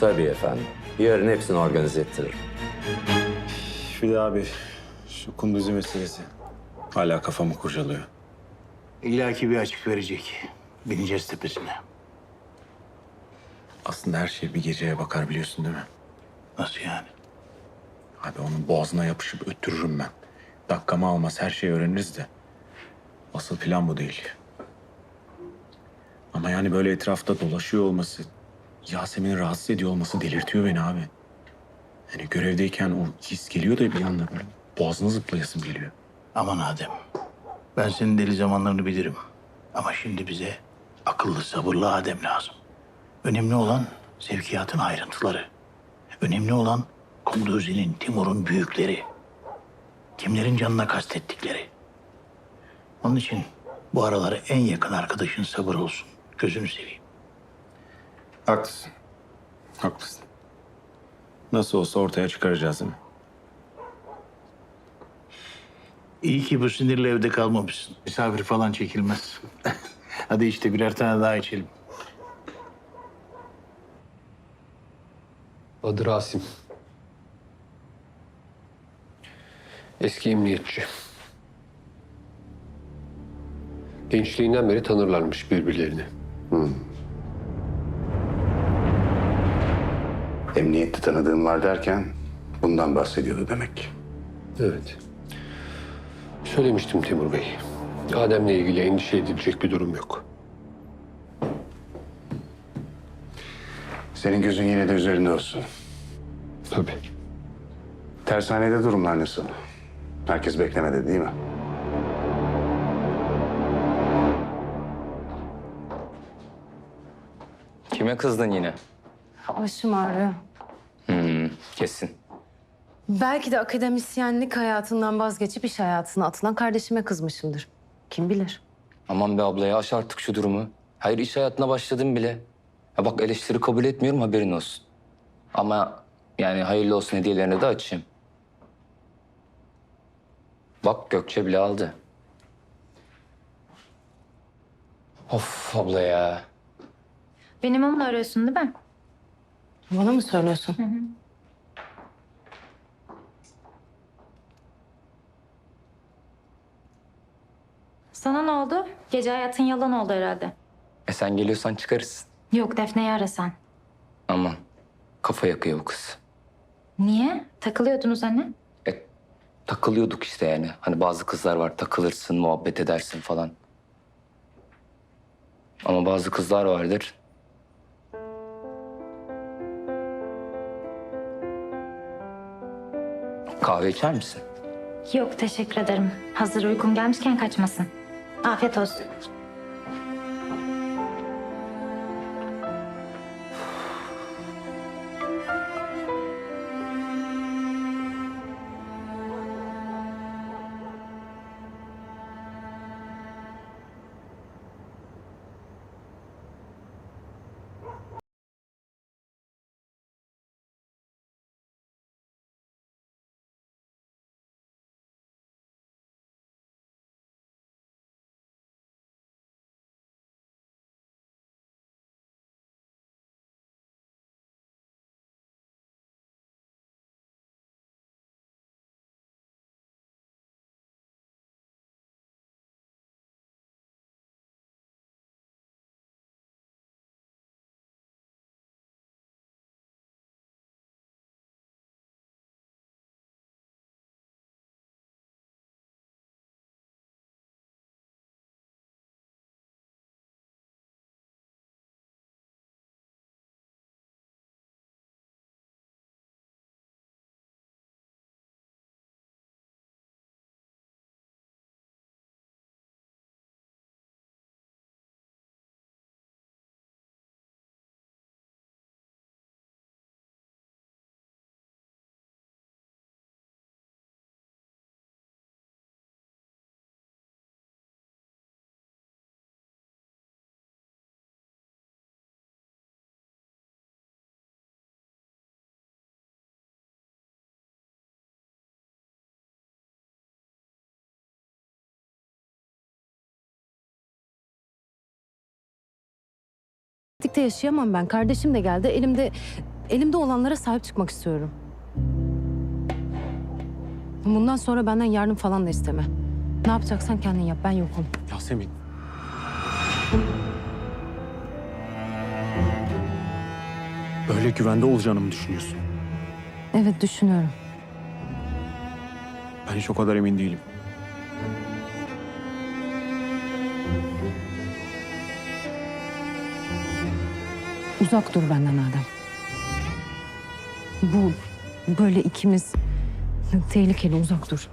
Tabii efendim. Yarın hepsini organize ettiririm. Bir de abi şu kunduzi meselesi hala kafamı kurcalıyor. İlla ki bir açık verecek. Bineceğiz tepesine. Aslında her şey bir geceye bakar biliyorsun değil mi? Nasıl yani? Abi onun boğazına yapışıp öttürürüm ben. Dakikamı almaz her şeyi öğreniriz de. Asıl plan bu değil. Ama yani böyle etrafta dolaşıyor olması, Yasemin'i rahatsız ediyor olması delirtiyor beni abi. Yani görevdeyken o his geliyor da bir anda böyle boğazına zıplayasım geliyor. Aman Adem. Ben senin deli zamanlarını bilirim. Ama şimdi bize akıllı, sabırlı Adem lazım. Önemli olan sevkiyatın ayrıntıları. Önemli olan Kunduzi'nin, Timur'un büyükleri. Kimlerin canına kastettikleri. Onun için bu araları en yakın arkadaşın sabır olsun. Gözünü seveyim. Haklısın. Haklısın. Nasıl olsa ortaya çıkaracağız değil mi? İyi ki bu sinirle evde kalmamışsın. Misafir falan çekilmez. Hadi işte birer tane daha içelim. Adı Rasim. Eski emniyetçi. Gençliğinden beri tanırlarmış birbirlerini. Emniyette tanıdığım var derken bundan bahsediyordu demek. Evet. Söylemiştim Timur Bey. Adem'le ilgili endişe edilecek bir durum yok. Senin gözün yine de üzerinde olsun. Tabii. Tersanede durumlar nasıl? Herkes beklemedi değil mi? Kime kızdın yine? Başım ağrıyor. Kesin. Belki de akademisyenlik hayatından vazgeçip iş hayatına atılan kardeşime kızmışımdır. Kim bilir? Aman be ablaya aş artık şu durumu. Hayır iş hayatına başladım bile. Ya bak eleştiri kabul etmiyorum haberin olsun. Ama yani hayırlı olsun hediyelerini de açayım. Bak Gökçe bile aldı. Of abla ya. Benim onunla arıyorsun değil mi? Bana mı söylüyorsun? Sana ne oldu? Gece hayatın yalan oldu herhalde. E sen geliyorsan çıkarız. Yok Defne'yi ara sen. Aman kafa yakıyor bu kız. Niye? Takılıyordunuz anne. E, takılıyorduk işte yani. Hani bazı kızlar var takılırsın, muhabbet edersin falan. Ama bazı kızlar vardır. Kahve içer misin? Yok teşekkür ederim. Hazır uykum gelmişken kaçmasın. Afiyet olsun. Birlikte yaşayamam ben. Kardeşim de geldi. Elimde elimde olanlara sahip çıkmak istiyorum. Bundan sonra benden yardım falan da isteme. Ne yapacaksan kendin yap. Ben yokum. Yasemin. Öyle güvende olacağını mı düşünüyorsun? Evet düşünüyorum. Ben hiç o kadar emin değilim. Uzak dur benden Adem. Bu böyle ikimiz tehlikeli uzak dur.